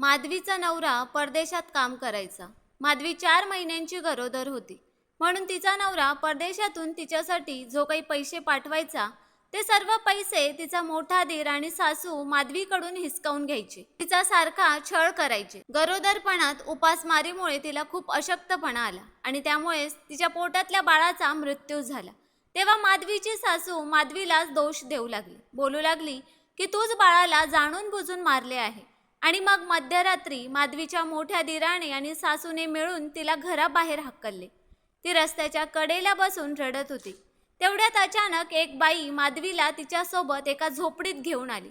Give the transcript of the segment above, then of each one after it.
माधवीचा नवरा परदेशात काम करायचा. माधवी चार महिन्यांची गरोदर होती. म्हणून तिचा नवरा परदेशातून तिच्यासाठी जो काही पैसे पाठवायचा ते सर्व पैसे तिचा मोठा दीर आणि सासू माधवीकडून हिसकावून घ्यायचे. तिचा सारखा छळ करायचे. गरोदरपणात उपासमारीमुळे तिला खूप अशक्तपणा आला आणि त्यामुळेच तिच्या पोटातल्या बाळाचा मृत्यू झाला. तेव्हा माधवीची सासू माधवीलाच दोष देऊ लागली. बोलू लागली की तूच बाळाला जाणून बुजून मारले आहे. आणि मग मध्यरात्री माधवीच्या मोठ्या दिराने आणि सासूने मिळून तिला घराबाहेर हक्कलले ती रस्त्याच्या कडेला बसून रडत होती. तेवढ्यात अचानक एक बाई माधवीला तिच्यासोबत एका झोपडीत घेऊन आली.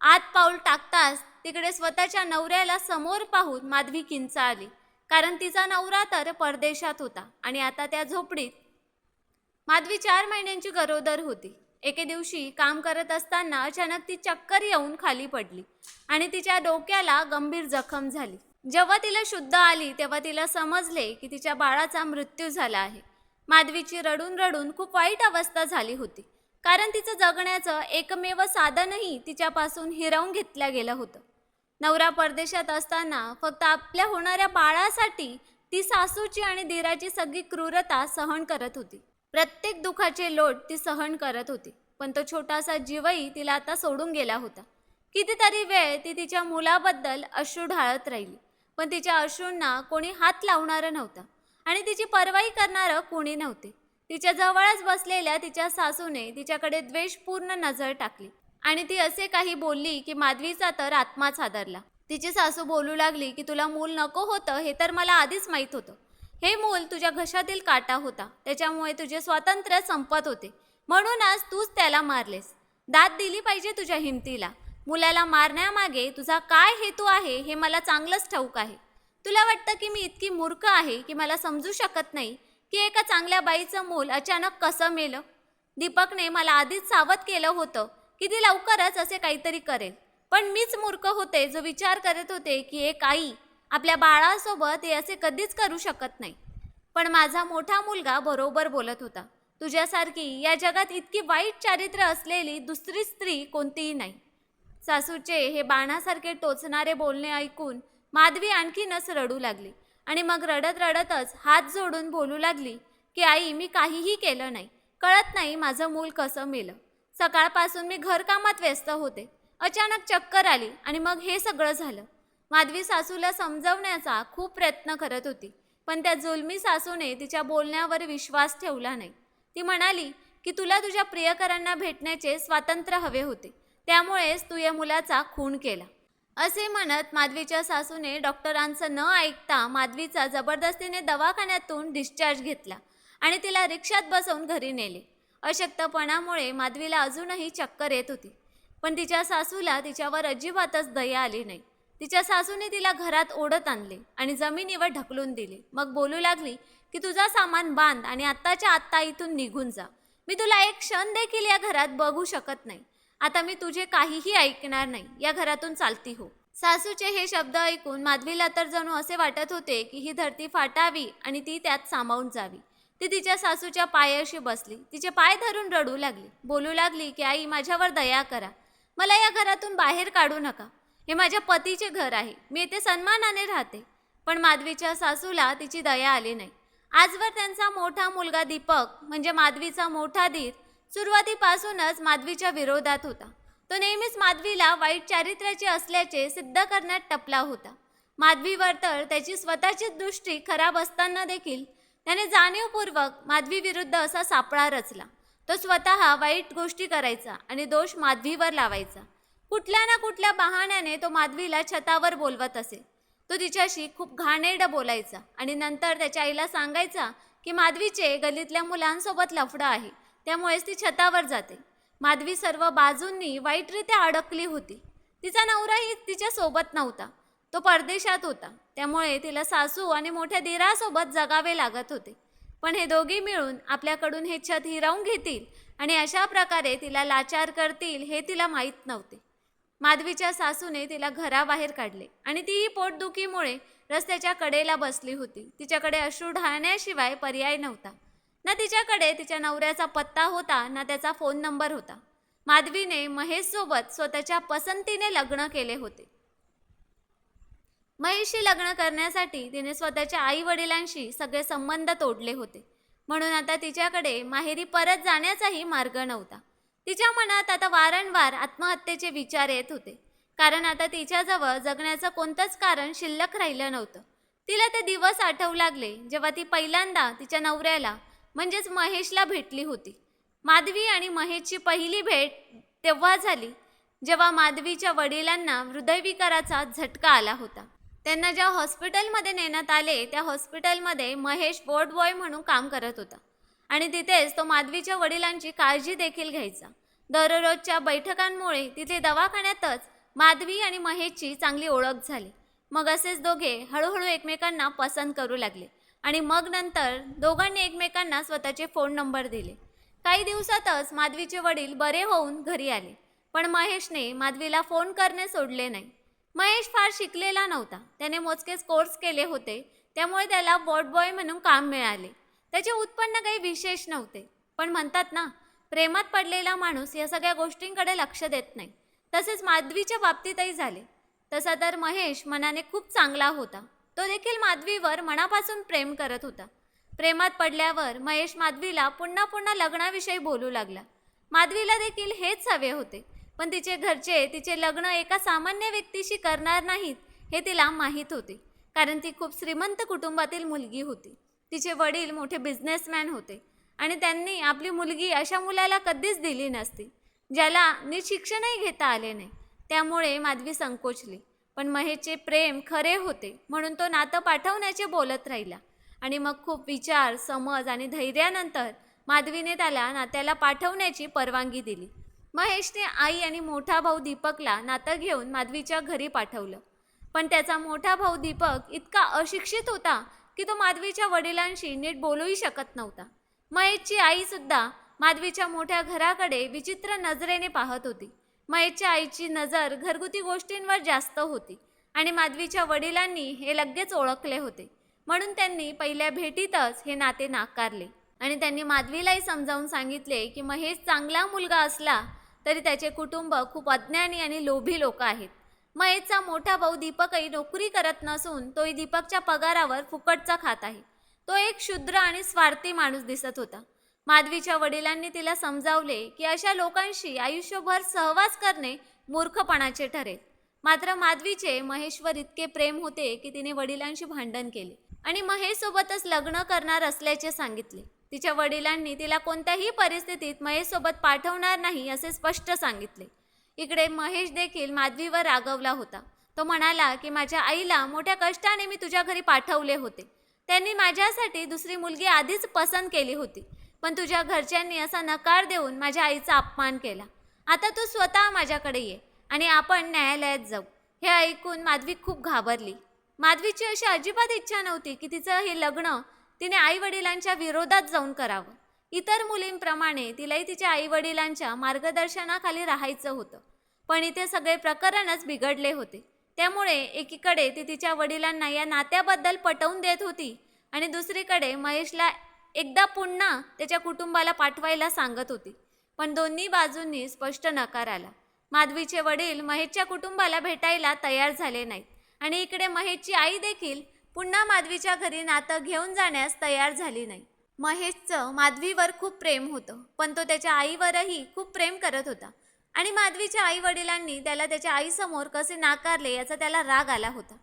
आत पाऊल टाकताच तिकडे स्वतःच्या नवऱ्याला समोर पाहून माधवी किंचाळली. कारण तिचा नवरा तर परदेशात होता आणि आता त्या झोपडीत माधवी चार महिन्यांची गरोदर होती. एके दिवशी काम करत असताना अचानक ती चक्कर येऊन खाली पडली आणि तिच्या डोक्याला गंभीर जखम झाली. जेव्हा तिला शुद्ध आली तेव्हा तिला समजले की तिच्या बाळाचा मृत्यू झाला आहे. माधवीची रडून रडून खूप वाईट अवस्था झाली होती. कारण तिचं जगण्याचं एकमेव साधनही तिच्यापासून हिरावून घेतलं गेलं होतं. नवरा परदेशात असताना फक्त आपल्या होणाऱ्या बाळासाठी ती सासूची आणि दिराची सगळी क्रूरता सहन करत होती. प्रत्येक दुखाचे लोट ती सहन करत होती पण तो छोटासा जीवही तिला आता सोडून गेला होता. कितीतरी वेळ ती तिच्या मुलाबद्दल अश्रू ढाळत राहिली पण तिच्या अश्रूंना कोणी हात लावणारं नव्हतं आणि तिची परवाई करणारं कोणी नव्हते. तिच्या जवळच बसलेल्या तिच्या सासूने तिच्याकडे द्वेषपूर्ण नजर टाकली आणि ती असे काही बोलली की माधवीचा तर आत्माच हादरला. तिची सासू बोलू लागली की तुला मूल नको होतं हे तर मला आधीच माहीत होतं. हे मूल तुझ्या घशातील काटा होता त्याच्यामुळे तुझे स्वातंत्र्य संपत होते. म्हणूनच तूच त्याला मारलेस. दाद दिली पाहिजे तुझ्या हिमतीला. मुलाला मारण्यामागे तुझा काय हेतू आहे हे मला चांगलंच ठाऊक आहे. तुला वाटतं की मी इतकी मूर्ख आहे की मला समजू शकत नाही की एका चांगल्या बाईचं मूल अचानक कसं मेलं? दीपकने मला आधीच सावध केलं होतं की ती लवकरच असे काहीतरी करेल. पण मीच मूर्ख होते जो विचार करत होते की एक आई आपल्या बाळासोबत हे असे कधीच करू शकत नाही. पण माझा मोठा मुलगा बरोबर बोलत होता. तुझ्यासारखी या जगात इतकी वाईट चारित्र्य असलेली दुसरी स्त्री कोणतीही नाही. सासूचे हे बाणासारखे टोचणारे बोलणे ऐकून माधवी आणखीनच रडू लागली आणि मग रडत रडतच हात जोडून बोलू लागली की आई मी काहीही केलं नाही. कळत नाही माझं मूल कसं मेलं. सकाळपासून मी घरकामात व्यस्त होते. अचानक चक्कर आली आणि मग हे सगळं झालं. माधवी सासूला समजवण्याचा खूप प्रयत्न करत होती पण त्या जुलमी सासूने तिच्या बोलण्यावर विश्वास ठेवला नाही. ती म्हणाली की तुला तुझ्या प्रियकरांना भेटण्याचे स्वातंत्र्य हवे होते त्यामुळेच तू या मुलाचा खून केला. असे म्हणत माधवीच्या सासूने डॉक्टरांचं न ऐकता माधवीचा जबरदस्तीने दवाखान्यातून डिस्चार्ज घेतला आणि तिला रिक्षात बसवून घरी नेले. अशक्तपणामुळे माधवीला अजूनही चक्कर येत होती. पण तिच्या सासूला तिच्यावर अजिबातच दया आली नाही. तिच्या सासूने तिला घरात ओढत आणले आणि जमिनीवर ढकलून दिले. मग बोलू लागली की तुझा सामान बांध आणि आत्ताच्या आत्ता इथून निघून जा. मी तुला एक क्षण देखील या घरात बघू शकत नाही. आता मी तुझे काहीही ऐकणार नाही. या घरातून चालती हो. सासूचे हे शब्द ऐकून माधवीला तर जणू असे वाटत होते की ही धरती फाटावी आणि ती त्यात सामावून जावी. ती तिच्या सासूच्या पायाशी बसली. तिचे पाय धरून रडू लागली. बोलू लागली की आई माझ्यावर दया करा. मला या घरातून बाहेर काढू नका. हे माझ्या पतीचे घर आहे. मी येथे सन्मानाने राहते. पण माधवीच्या सासूला तिची दया आली नाही. आजवर त्यांचा मोठा मुलगा दीपक म्हणजे माधवीचा मोठा धीर सुरुवातीपासूनच माधवीच्या विरोधात होता. तो नेहमीच माधवीला वाईट चारित्र्याचे असल्याचे सिद्ध करण्यात टपला होता. माधवीवर तर त्याची स्वतःची दृष्टी खराब असताना देखील त्याने जाणीवपूर्वक माधवीविरुद्ध असा सापळा रचला. तो स्वतः वाईट गोष्टी करायचा आणि दोष माधवीवर लावायचा. कुठल्या ना कुठल्या बहाण्याने तो माधवीला छतावर बोलवत असे. तो तिच्याशी खूप घाणेरडं बोलायचा आणि नंतर त्याच्या आईला सांगायचा की माधवीचे गलीतल्या मुलांसोबत लफडं आहे त्यामुळेच ती छतावर जाते. माधवी सर्व बाजूंनी वाईटरित्या अडकली होती. तिचा नवराही तिच्यासोबत नव्हता. तो परदेशात होता त्यामुळे तिला सासू आणि मोठ्या दिरासोबत जगावे लागत होते. पण हे दोघी मिळून आपल्याकडून हे छत हिरावून घेतील आणि अशा प्रकारे तिला लाचार करतील हे तिला माहीत नव्हते. माधवीच्या सासूने तिला घराबाहेर काढले आणि तीही पोटदुखीमुळे रस्त्याच्या कडेला बसली होती. तिच्याकडे अश्रू ढाळण्याशिवाय पर्याय नव्हता. ना तिच्याकडे तिच्या नवऱ्याचा पत्ता होता ना त्याचा फोन नंबर होता. माधवीने महेशसोबत स्वतःच्या पसंतीने लग्न केले होते. महेशशी लग्न करण्यासाठी तिने स्वतःच्या आई वडिलांशी सगळे संबंध तोडले होते. म्हणून आता तिच्याकडे माहेरी परत जाण्याचाही मार्ग नव्हता. तिच्या मनात आता वारंवार आत्महत्येचे विचार येत होते. कारण आता तिच्याजवळ जगण्याचं कोणतंच कारण शिल्लक राहिलं नव्हतं. तिला ते दिवस आठवू लागले जेव्हा ती पहिल्यांदा तिच्या नवऱ्याला म्हणजेच महेशला भेटली होती. माधवी आणि महेशची पहिली भेट तेव्हा झाली जेव्हा माधवीच्या वडिलांना हृदयविकाराचा झटका आला होता. त्यांना ज्या हॉस्पिटलमध्ये नेण्यात आले त्या हॉस्पिटलमध्ये महेश बोर्ड बॉय म्हणून काम करत होता. आणि तिथेच तो माधवीच्या वडिलांची काळजी देखील घ्यायचा. दररोजच्या बैठकांमुळे तिथे दवाखान्यातच माधवी आणि महेशची चांगली ओळख झाली. मग असेच दोघे हळूहळू एकमेकांना पसंत करू लागले आणि मग नंतर दोघांनी एकमेकांना स्वतःचे फोन नंबर दिले. काही दिवसातच माधवीचे वडील बरे होऊन घरी आले. पण महेशने माधवीला फोन करणे सोडले नाही. महेश फार शिकलेला नव्हता. त्याने मोजकेच कोर्स केले होते. त्यामुळे त्याला बॉट बॉय म्हणून काम मिळाले. त्याचे उत्पन्न काही विशेष नव्हते. पण म्हणतात ना प्रेमात पडलेला माणूस या सगळ्या गोष्टींकडे लक्ष देत नाही. तसेच माधवीच्या बाबतीतही झाले. तसा तर महेश मनाने खूप चांगला होता. तो देखील माधवीवर मनापासून प्रेम करत होता. प्रेमात पडल्यावर महेश माधवीला पुन्हा पुन्हा लग्नाविषयी बोलू लागला. माधवीला देखील हेच हवे होते. पण तिचे घरचे तिचे लग्न एका सामान्य व्यक्तीशी करणार नाहीत हे तिला माहीत होते. कारण ती खूप श्रीमंत कुटुंबातील मुलगी होती. तिचे वडील मोठे बिझनेसमॅन होते. आणि त्यांनी आपली मुलगी अशा मुलाला कधीच दिली नसती ज्याला नीट शिक्षणही घेता आले नाही. त्यामुळे माधवी संकोचली. पण महेशचे प्रेम खरे होते म्हणून तो नातं पाठवण्याचे बोलत राहिला. आणि मग खूप विचार समज आणि धैर्यानंतर माधवीने त्याला नात्याला पाठवण्याची परवानगी दिली. महेशने आई आणि मोठा भाऊ दीपकला नातं घेऊन माधवीच्या घरी पाठवलं. पण त्याचा मोठा भाऊ दीपक इतका अशिक्षित होता की तो माधवीच्या वडिलांशी नीट बोलूही शकत नव्हता. महेशची आईसुद्धा माधवीच्या मोठ्या घराकडे विचित्र नजरेने पाहत होती. महेशच्या आईची नजर घरगुती गोष्टींवर जास्त होती आणि माधवीच्या वडिलांनी हे लगेच ओळखले होते. म्हणून त्यांनी पहिल्या भेटीतच हे नाते नाकारले आणि त्यांनी माधवीलाही समजावून सांगितले की महेश चांगला मुलगा असला तरी त्याचे कुटुंब खूप अज्ञानी आणि लोभी लोक आहेत. महेशचा मोठा भाऊ दीपकही नोकरी करत नसून तोही दीपकच्या पगारावर फुकटचा खात आहे. तो एक क्षुद्र आणि स्वार्थी माणूस दिसत होता. माधवीच्या वडिलांनी तिला समजावले की अशा लोकांशी आयुष्यभर सहवास करणे मूर्खपणाचे ठरेल. मात्र माधवीचे महेशवर इतके प्रेम होते की तिने वडिलांशी भांडण केले आणि महेशसोबतच लग्न करणार असल्याचे सांगितले. तिच्या वडिलांनी तिला कोणत्याही परिस्थितीत महेशसोबत पाठवणार नाही असे स्पष्ट सांगितले. इकडे महेश देखील माधवीवर रागवला होता. तो म्हणाला की माझ्या आईला मोठ्या कष्टाने मी तुझ्या घरी पाठवले होते. त्यांनी माझ्यासाठी दुसरी मुलगी आधीच पसंत केली होती. पण तुझ्या घरच्यांनी असा नकार देऊन माझ्या आईचा अपमान केला. आता तू स्वतः माझ्याकडे ये आणि आपण न्यायालयात जाऊ. हे ऐकून माधवी खूप घाबरली. माधवीची अशी अजिबात इच्छा नव्हती की तिचं हे लग्न तिने आई वडिलांच्या विरोधात जाऊन करावं. इतर मुलींप्रमाणे तिलाही तिच्या आई वडिलांच्या मार्गदर्शनाखाली राहायचं होतं. पण इथे सगळे प्रकरणच बिघडले होते. त्यामुळे एकीकडे ती तिच्या वडिलांना या नात्याबद्दल पटवून देत होती आणि दुसरीकडे महेशला एकदा पुन्हा त्याच्या कुटुंबाला पाठवायला सांगत होती. पण दोन्ही बाजूंनी स्पष्ट नकार आला. माधवीचे वडील महेशच्या कुटुंबाला भेटायला तयार झाले नाहीत आणि इकडे महेशची आई देखील पुन्हा माधवीच्या घरी नातं घेऊन जाण्यास तयार झाली नाही. महेशचं माधवीवर खूप प्रेम होतं पण तो त्याच्या आईवरही खूप प्रेम करत होता. आणि माधवीच्या आई वडिलांनी त्याला त्याच्या आईसमोर कसे नाकारले याचा त्याला राग आला होता.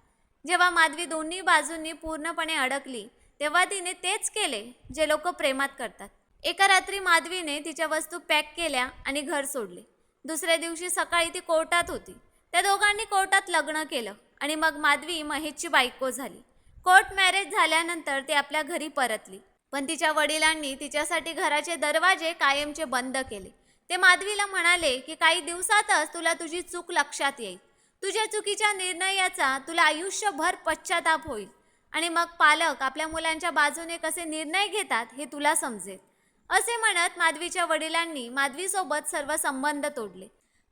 जेव्हा माधवी दोन्ही बाजूंनी पूर्णपणे अडकली तेव्हा तिने तेच केले जे लोक प्रेमात करतात. एका रात्री माधवीने तिच्या वस्तू पॅक केल्या आणि घर सोडले. दुसऱ्या दिवशी सकाळी ती कोर्टात होती. त्या दोघांनी कोर्टात लग्न केलं आणि मग माधवी महेशची बायको झाली. कोर्ट मॅरेज झाल्यानंतर ती आपल्या घरी परतली. पण तिच्या वडिलांनी तिच्यासाठी घराचे दरवाजे कायमचे बंद केले. ते माधवीला म्हणाले की काही दिवसातच तुला तुझी चूक लक्षात येईल. तुझ्या चुकीच्या निर्णयाचा तुला आयुष्यभर पश्चाताप होईल. आणि मग पालक आपल्या मुलांच्या बाजूने कसे निर्णय घेतात हे तुला समजेल. असे म्हणत माधवीच्या वडिलांनी माधवीसोबत सर्व संबंध तोडले.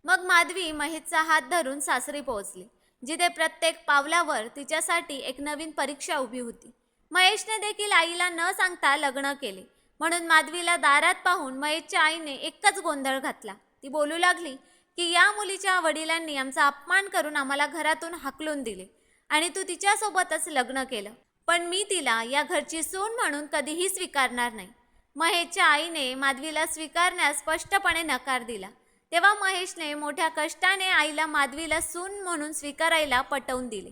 मग माधवी महेशचा हात धरून सासरी पोहोचली. जिथे प्रत्येक पावलावर तिच्यासाठी एक नवीन परीक्षा उभी होती. महेशने देखील आईला न सांगता लग्न केले. म्हणून माधवीला दारात पाहून महेशच्या आईने एकच गोंधळ घातला. ती बोलू लागली की या मुलीच्या वडिलांनी आमचा अपमान करून आम्हाला घरातून हाकलून दिले आणि तू तिच्यासोबतच लग्न केलं. पण मी तिला या घरची सून म्हणून कधीही स्वीकारणार नाही. महेशच्या आईने माधवीला स्वीकारण्यास स्पष्टपणे नकार दिला. तेव्हा महेशने मोठ्या कष्टाने आईला माधवीला सून म्हणून स्वीकारायला पटवून दिले.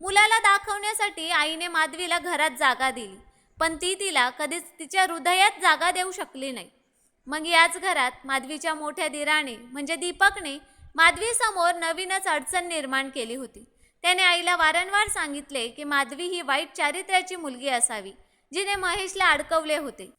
मुलाला दाखवण्यासाठी आईने माधवीला घरात जागा दिली पण ती तिला कधीच तिच्या हृदयात जागा देऊ शकली नाही. मग याच घरात माधवीच्या मोठ्या दिराने म्हणजे दीपकने माधवीसमोर नवीनच अडचण निर्माण केली होती. त्याने आईला वारंवार सांगितले की माधवी ही वाईट चारित्र्याची मुलगी असावी जिने महेशला अडकवले होते.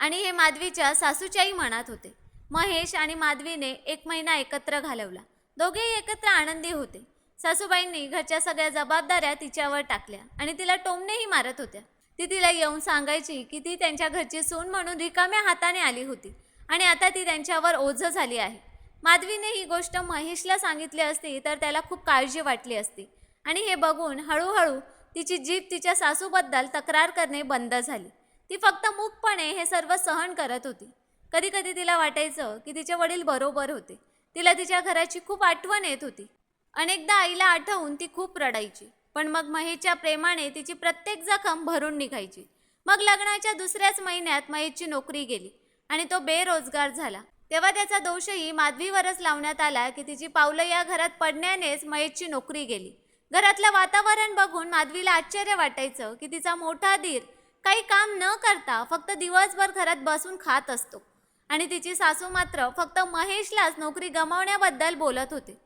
आणि हे माधवीच्या सासूच्याही मनात होते. महेश आणि माधवीने एक महिना एकत्र घालवला. दोघेही एकत्र आनंदी होते. सासूबाईंनी घरच्या सगळ्या जबाबदाऱ्या तिच्यावर टाकल्या आणि तिला टोमणेही मारत होत्या. ती तिला येऊन सांगायची की ती त्यांच्या घरची सून म्हणून रिकाम्या हाताने आली होती आणि आता ती त्यांच्यावर ओझं झाली आहे. माधवीने ही गोष्ट महेशला सांगितली असती तर त्याला खूप काळजी वाटली असती आणि हे बघून हळूहळू तिची जीभ तिच्या सासूबद्दल तक्रार करणे बंद झाली. ती फक्त मूकपणे हे सर्व सहन करत होती. कधी कधी तिला वाटायचं की तिचे वडील बरोबर होते. तिला तिच्या घराची खूप आठवण येत होती. अनेकदा आईला आठवून ती खूप रडायची. पण मग महेशच्या प्रेमाने तिची प्रत्येक जखम भरून निघायची. मग लग्नाच्या दुसऱ्याच महिन्यात महेशची नोकरी गेली आणि तो बेरोजगार झाला. तेव्हा त्याचा दोषही माधवीवरच लावण्यात आला की तिची पावलं या घरात पडण्यानेच महेशची नोकरी गेली. घरातलं वातावरण बघून माधवीला आश्चर्य वाटायचं की तिचा मोठा धीर काही काम न करता फक्त दिवसभर घरात बसून खात असतो. आणि तिची सासू मात्र फक्त महेशलाच नोकरी गमावण्याबद्दल बोलत होते.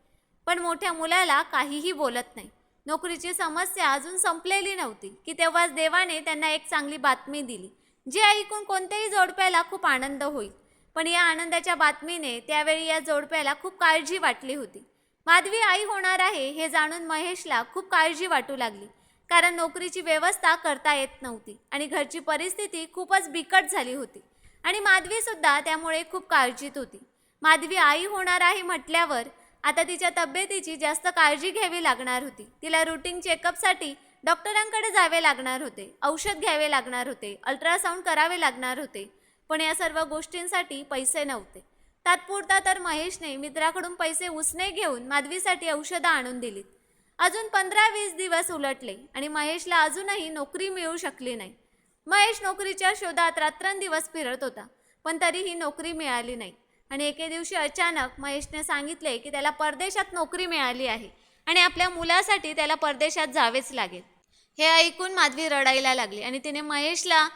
पण मोठ्या मुलाला काहीही बोलत नाही. नोकरीची समस्या अजून संपलेली नव्हती की तेव्हाच देवाने त्यांना एक चांगली बातमी दिली जे ऐकून कोणत्याही जोडप्याला खूप आनंद होईल. पण या आनंदाच्या बातमीने त्यावेळी या जोडप्याला खूप काळजी वाटली होती. माधवी आई होणार आहे हे जाणून महेशला खूप काळजी वाटू लागली कारण नोकरीची व्यवस्था करता येत नव्हती आणि घरची परिस्थिती खूपच बिकट झाली होती. आणि माधवीसुद्धा त्यामुळे खूप काळजीत होती. माधवी आई होणार आहे म्हटल्यावर आता तिच्या तब्येतीची जास्त काळजी घ्यावी लागणार होती. तिला रुटीन चेकअपसाठी डॉक्टरांकडे जावे लागणार होते. औषध घ्यावे लागणार होते. अल्ट्रासाऊंड करावे लागणार होते. पण या सर्व गोष्टींसाठी पैसे नव्हते. तात्पुरता तर महेशने मित्राकडून पैसे उसने घेऊन माधवीसाठी औषधं आणून दिलीत. अजून पंधरा वीस दिवस उलटले आणि महेशला अजूनही नोकरी मिळू शकली नाही. महेश नोकरीच्या शोधात रात्रंदिवस फिरत होता पण तरीही नोकरी मिळाली नाही. आणि एके दिवशी अचानक महेशने सांगितले की त्याला परदेशात नोकरी मिळाली आहे आणि आपल्या मुलासाठी त्याला परदेशात जावेच लागेल. हे ऐकून माधवी रडायला लागली आणि तिने महेशला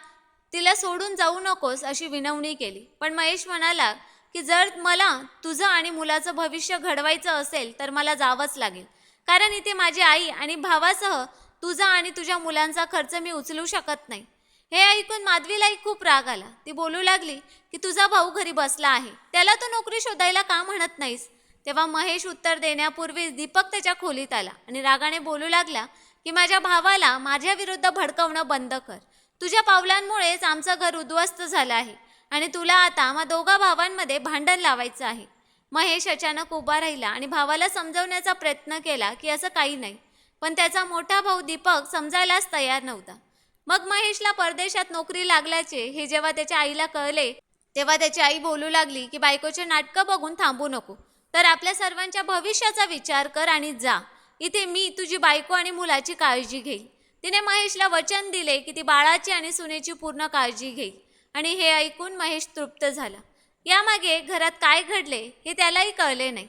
तिला सोडून जाऊ नकोस अशी विनवणी केली. पण महेश म्हणाला की जर मला तुझं आणि मुलाचं भविष्य घडवायचं असेल तर मला जावंच लागेल. कारण इथे माझी आई आणि भावासह तुझा आणि तुझ्या मुलांचा खर्च मी उचलू शकत नाही. हे ऐकून माधवीलाही खूप राग आला. ती बोलू लागली की तुझा भाऊ घरी बसला आहे. त्याला तू नोकरी शोधायला का म्हणत नाहीस? तेव्हा महेश उत्तर देण्यापूर्वीच दीपक त्याच्या खोलीत आला आणि रागाने बोलू लागला की माझ्या भावाला माझ्या विरुद्ध भडकवणं बंद कर. तुझ्या पावलांमुळेच आमचं घर उद्ध्वस्त झालं आहे आणि तुला आता मग दोघा भावांमध्ये भांडण लावायचं आहे. महेश अचानक उभा राहिला आणि भावाला समजवण्याचा प्रयत्न केला की असं काही नाही. पण त्याचा मोठा भाऊ दीपक समजायलाच तयार नव्हता. मग महेशला परदेशात नोकरी लागल्याचे हे जेव्हा त्याच्या आईला कळले तेव्हा त्याची आई बोलू लागली की बायकोचे नाटकं बघून थांबू नको. तर आपल्या सर्वांच्या भविष्याचा विचार कर आणि जा. इथे मी तुझी बायको आणि मुलाची काळजी घेईल तिने महेशला वचन दिले की ती बाळाची आणि सुनेची पूर्ण काळजी घेईल. आणि हे ऐकून महेश तृप्त झाला. यामागे घरात काय घडले हे त्यालाही कळले नाही.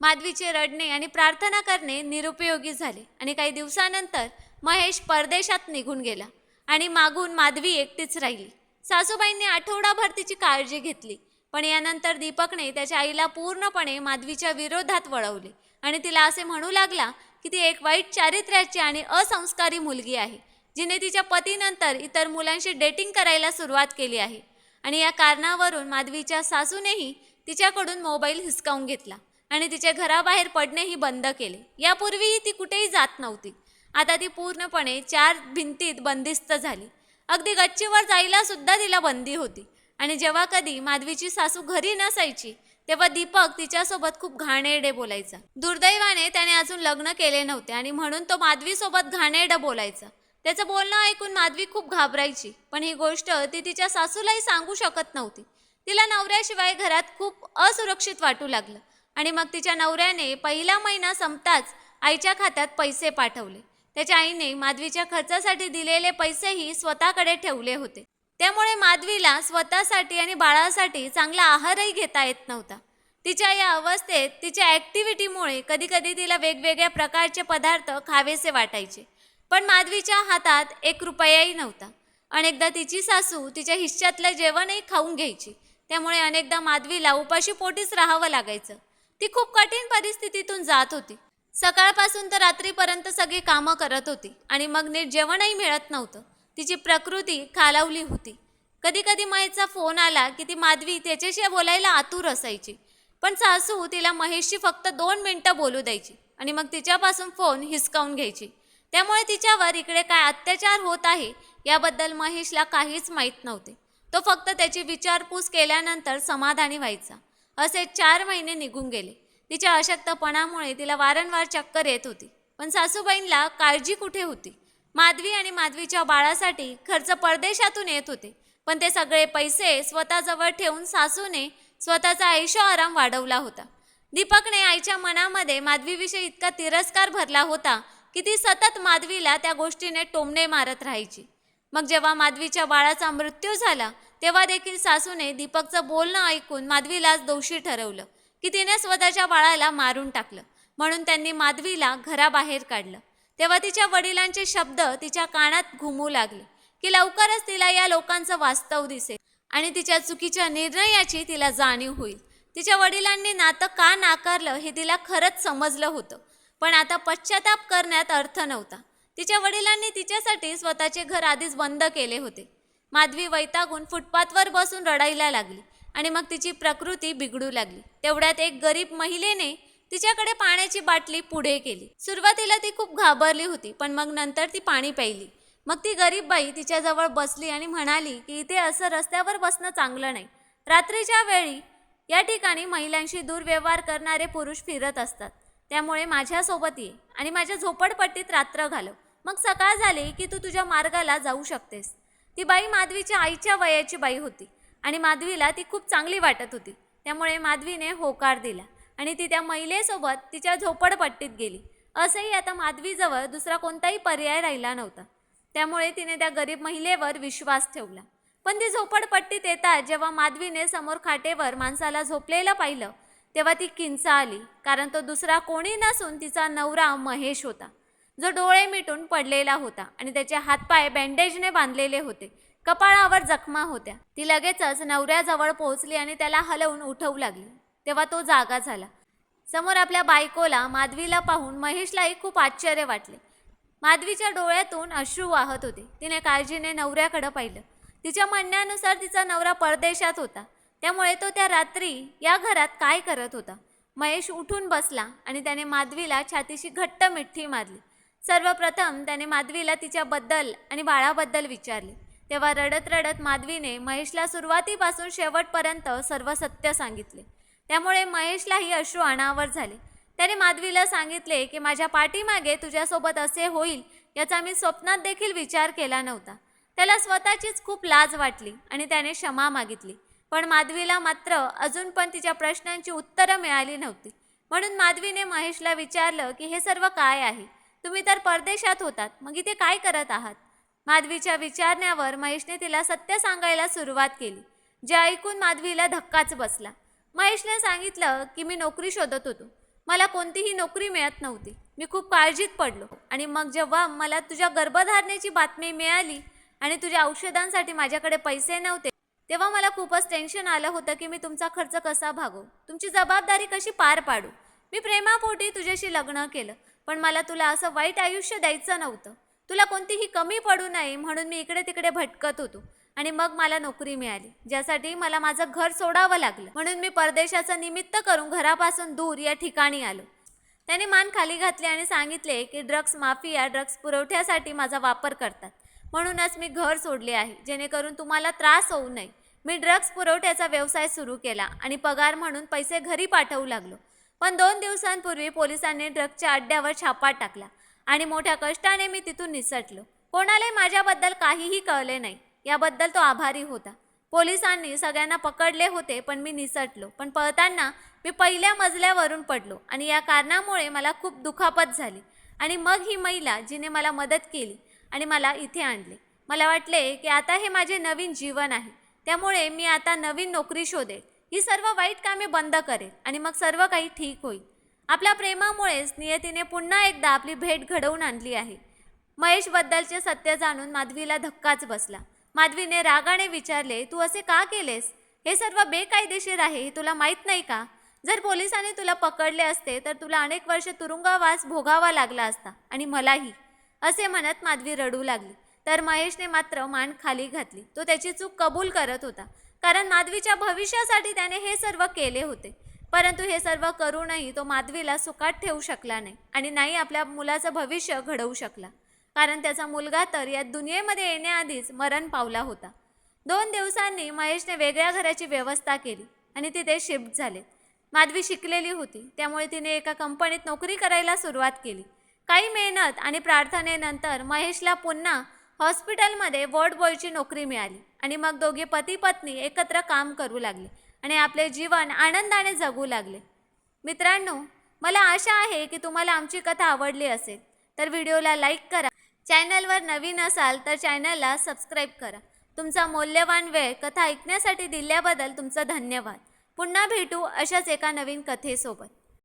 माधवीचे रडणे आणि प्रार्थना करणे निरुपयोगी झाले आणि काही दिवसानंतर महेश परदेशात निघून गेला. आणि मागून माधवी एकटीच राहिली. सासूबाईंनी आठवडाभर तिची काळजी घेतली. पण यानंतर दीपकने त्याच्या आईला पूर्णपणे माधवीच्या विरोधात वळवले. आणि तिला असे म्हणू लागला की ती एक वाईट चारित्र्याची आणि असंस्कारी मुलगी आहे जिने तिच्या पतीनंतर इतर मुलांशी डेटिंग करायला सुरुवात केली आहे. आणि या कारणावरून माधवीच्या सासूनेही तिच्याकडून मोबाईल हिसकावून घेतला आणि तिच्या घराबाहेर पडणेही बंद केले. यापूर्वीही ती कुठेही जात नव्हती. आता ती पूर्णपणे चार भिंतीत बंदिस्त झाली. अगदी गच्चीवर जायला सुद्धा तिला बंदी होती. आणि जेव्हा कधी माधवीची सासू घरी नसायची तेव्हा दीपक तिच्यासोबत खूप घाणेरडे बोलायचा. दुर्दैवाने त्याने अजून लग्न केले नव्हते आणि म्हणून तो माधवीसोबत घाणेरडं बोलायचा. त्याचं बोलणं ऐकून माधवी खूप घाबरायची पण ही गोष्ट ती तिच्या सासूलाही सांगू शकत नव्हती. तिला नवऱ्याशिवाय घरात खूप असुरक्षित वाटू लागलं आणि मग तिच्या नवऱ्याने पहिला महिना संपताच आईच्या खात्यात पैसे पाठवले. त्याच्या आईने माधवीच्या खर्चासाठी दिलेले पैसेही स्वतःकडे ठेवले होते. त्यामुळे माधवीला स्वतःसाठी आणि बाळासाठी चांगला आहारही घेता येत नव्हता. तिच्या या अवस्थेत तिच्या ॲक्टिव्हिटीमुळे कधीकधी तिला वेगवेगळ्या प्रकारचे पदार्थ खावेसे वाटायचे. पण माधवीच्या हातात एक रुपयाही नव्हता. अनेकदा तिची सासू तिच्या हिश्श्यातलं जेवणही खाऊन घ्यायची. त्यामुळे अनेकदा माधवीला उपाशी पोटीच राहावं लागायचं. ती खूप कठीण परिस्थितीतून जात होती. सकाळपासून तर रात्रीपर्यंत सगळी कामं करत होती आणि मग नीट जेवणही मिळत नव्हतं. तिची प्रकृती खालावली होती. कधी कधी महेशचा फोन आला की ती माधवी त्याच्याशी बोलायला आतुर असायची. पण सासू तिला महेशशी फक्त दोन मिनटं बोलू द्यायची आणि मग तिच्यापासून फोन हिसकावून घ्यायची. त्यामुळे तिच्यावर इकडे काय अत्याचार होत आहे याबद्दल महेशला काहीच माहीत नव्हते. तो फक्त त्याची विचारपूस केल्यानंतर समाधानी व्हायचा. असे चार महिने निघून गेले. तिच्या अशक्तपणामुळे तिला वारंवार चक्कर येत होती. पण सासूबाईंना काळजी कुठे होती? माधवी आणि माधवीच्या बाळासाठी खर्च परदेशातून येत होते. पण ते सगळे पैसे स्वतःजवळ ठेवून सासूने स्वतःचा आयुष्य आराम वाढवला होता. दीपकने आईच्या मनामध्ये माधवीविषयी इतका तिरस्कार भरला होता की ती सतत माधवीला त्या गोष्टीने टोमणे मारत राहायची. मग जेव्हा माधवीच्या बाळाचा मृत्यू झाला तेव्हा देखील सासूने दीपकचं बोलणं ऐकून माधवीलाच दोषी ठरवलं. की तिने स्वतःच्या बाळाला मारून टाकलं. म्हणून त्यांनी माधवीला घराबाहेर काढलं. तेव्हा तिच्या वडिलांचे शब्द तिच्या कानात घुमू लागले की लवकरच तिला या लोकांचं वास्तव दिसेल आणि तिच्या चुकीच्या निर्णयाची तिला जाणीव होईल. तिच्या वडिलांनी नातं का नाकारलं हे तिला खरंच समजलं होतं पण आता पश्चाताप करण्यात अर्थ नव्हता. तिच्या वडिलांनी तिच्यासाठी स्वतःचे घर आधीच बंद केले होते. माधवी वैतागून फुटपाथवर बसून रडायला लागली. आणि मग तिची प्रकृती बिघडू लागली. तेवढ्यात एक गरीब महिलेने तिच्याकडे पाण्याची बाटली पुढे केली. सुरुवातीला ती खूप घाबरली होती पण मग नंतर ती पाणी प्यायली. मग ती गरीब बाई तिच्याजवळ बसली आणि म्हणाली की इथे असं रस्त्यावर बसणं चांगलं नाही. रात्रीच्या वेळी या ठिकाणी महिलांशी दुर्व्यवहार करणारे पुरुष फिरत असतात. त्यामुळे माझ्यासोबत ये आणि माझ्या झोपडपट्टीत रात्र घालव. मग सकाळ झाली की तू तुझ्या मार्गाला जाऊ शकतेस. ती बाई माधवीच्या आईच्या वयाची बाई होती. आणि माधवीला ती खूप चांगली वाटत होती. त्यामुळे माधवीने होकार दिला आणि ती त्या महिलेसोबत तिच्या झोपडपट्टीत गेली. असंही आता माधवीजवळ दुसरा कोणताही पर्याय राहिला नव्हता. त्यामुळे तिने त्या गरीब महिलेवर विश्वास ठेवला. पण ती झोपडपट्टीत येतात जेव्हा माधवीने समोर खाटेवर माणसाला झोपलेलं पाहिलं तेव्हा ती किंचा आली कारण तो दुसरा कोणी नसून तिचा नवरा महेश होता जो डोळे मिटून पडलेला होता आणि त्याचे हातपाय बँडेजने बांधलेले होते. कपाळावर जखमा होत्या. ती लगेचच नवऱ्याजवळ पोहोचली आणि त्याला हलवून उठवू लागली. तेव्हा तो जागा झाला. समोर आपल्या बायकोला माधवीला पाहून महेशलाही खूप आश्चर्य वाटले. माधवीच्या डोळ्यातून अश्रू वाहत होते. तिने काळजीने नवऱ्याकडं पाहिलं. तिच्या म्हणण्यानुसार तिचा नवरा परदेशात होता. त्यामुळे तो त्या रात्री या घरात काय करत होता? महेश उठून बसला आणि त्याने माधवीला छातीशी घट्ट मिठी मारली. सर्वप्रथम त्याने माधवीला तिच्याबद्दल आणि बाळाबद्दल विचारले. तेव्हा रडत रडत माधवीने महेशला सुरुवातीपासून शेवटपर्यंत सर्व सत्य सांगितले. त्यामुळे महेशलाही अश्रू अनावर झाले. त्याने माधवीला सांगितले की माझ्या पाठीमागे तुझ्यासोबत असे होईल याचा मी स्वप्नात देखील विचार केला नव्हता. त्याला स्वतःचीच खूप लाज वाटली आणि त्याने क्षमा मागितली. पण माधवीला मात्र अजून पण तिच्या प्रश्नांची उत्तरं मिळाली नव्हती. म्हणून माधवीने महेशला विचारलं की हे सर्व काय आहे? तुम्ही तर परदेशात होतात. मग इथे काय करत आहात? माधवीच्या विचारण्यावर महेशने तिला सत्य सांगायला सुरुवात केली. जे ऐकून माधवीला धक्काच बसला. महेशने सांगितलं की मी नोकरी शोधत होतो. मला कोणतीही नोकरी मिळत नव्हती. मी खूप काळजीत पडलो. आणि मग जेव्हा मला तुझ्या गर्भधारणेची बातमी मिळाली आणि तुझ्या औषधांसाठी माझ्याकडे पैसे नव्हते तेव्हा मला खूपच टेन्शन आलं होतं की मी तुमचा खर्च कसा भागवू? तुमची जबाबदारी कशी पार पाडू? मी प्रेमापोटी तुझ्याशी लग्न केलं पण मला तुला असं वाईट आयुष्य द्यायचं नव्हतं. तुला कोणतीही कमी पडू नये म्हणून मी इकडे तिकडे भटकत होतो आणि मग मला नोकरी मिळाली ज्यासाठी मला माझं घर सोडावं लागलं. म्हणून मी परदेशाचं निमित्त करून घरापासून दूर या ठिकाणी आलो. त्याने मान खाली घातले आणि सांगितले की ड्रग्स माफिया ड्रग्स पुरवठ्यासाठी माझा वापर करतात. म्हणूनच मी घर सोडले आहे जेणेकरून तुम्हाला त्रास होऊ नये. मी ड्रग्स पुरवठ्याचा व्यवसाय सुरू केला आणि पगार म्हणून पैसे घरी पाठवू लागलो. पण दोन दिवसांपूर्वी पोलिसांनी ड्रग्सच्या अड्ड्यावर छापा टाकला. आणि मोठ्या कष्टाने मी तिथून निसटलो. कोणालाही माझ्याबद्दल काहीही कळले नाही. याबद्दल तो आभारी होता. पोलिसांनी सगळ्यांना पकडले होते पण मी निसटलो. पण पळताना मी पहिल्या मजल्यावरून पडलो आणि या कारणामुळे मला खूप दुखापत झाली. आणि मग ही महिला जिने मला मदत केली आणि मला इथे आणले. मला वाटले की आता हे माझे नवीन जीवन आहे. त्यामुळे मी आता नवीन नोकरी शोधेल. ही सर्व वाईट कामे बंद करेल आणि मग सर्व काही ठीक होईल. आपल्या प्रेमामुळेच नियतीने पुन्हा एकदा आपली भेट घडवून आणली आहे. महेशबद्दलचे सत्य जाणून माधवीला धक्काच बसला. माधवीने रागाने विचारले तू असे का केलेस? हे सर्व बेकायदेशीर आहे हे तुला माहीत नाही का? जर पोलिसांनी तुला पकडले असते तर तुला अनेक वर्ष तुरुंगवास भोगावा लागला असता आणि मलाही असे म्हणत माधवी रडू लागली. तर महेशने मात्र मान खाली घातली. तो त्याची चूक कबूल करत होता. कारण माधवीच्या भविष्यासाठी त्याने हे सर्व केले होते. परंतु हे सर्व करूनही तो माधवीला सुखात ठेवू शकला नाही आणि नाही आपल्या मुलाचं भविष्य घडवू शकला. कारण त्याचा मुलगा तर या दुनियेमध्ये येण्याआधीच मरण पावला होता. दोन दिवसांनी महेशने वेगळ्या घराची व्यवस्था केली आणि तिथे शिफ्ट झाले. माधवी शिकलेली होती त्यामुळे तिने एका कंपनीत नोकरी करायला सुरुवात केली. काही मेहनत आणि प्रार्थनेनंतर महेशला पुन्हा हॉस्पिटलमध्ये वॉर्ड बॉयची नोकरी मिळाली आणि मग दोघे पती पत्नी एकत्र काम करू लागले. आणि आपले जीवन आनंदाने जगू लागले. मित्रांनो मला आशा आहे की तुम्हाला आमची कथा आवडली असेल तर व्हिडिओला लाईक करा. चॅनलवर नवीन असाल तर चॅनलला सबस्क्राईब करा. तुमचा मौल्यवान वेळ कथा ऐकण्यासाठी दिल्याबद्दल तुमचं धन्यवाद. पुन्हा भेटू अशाच एका नवीन कथेसोबत.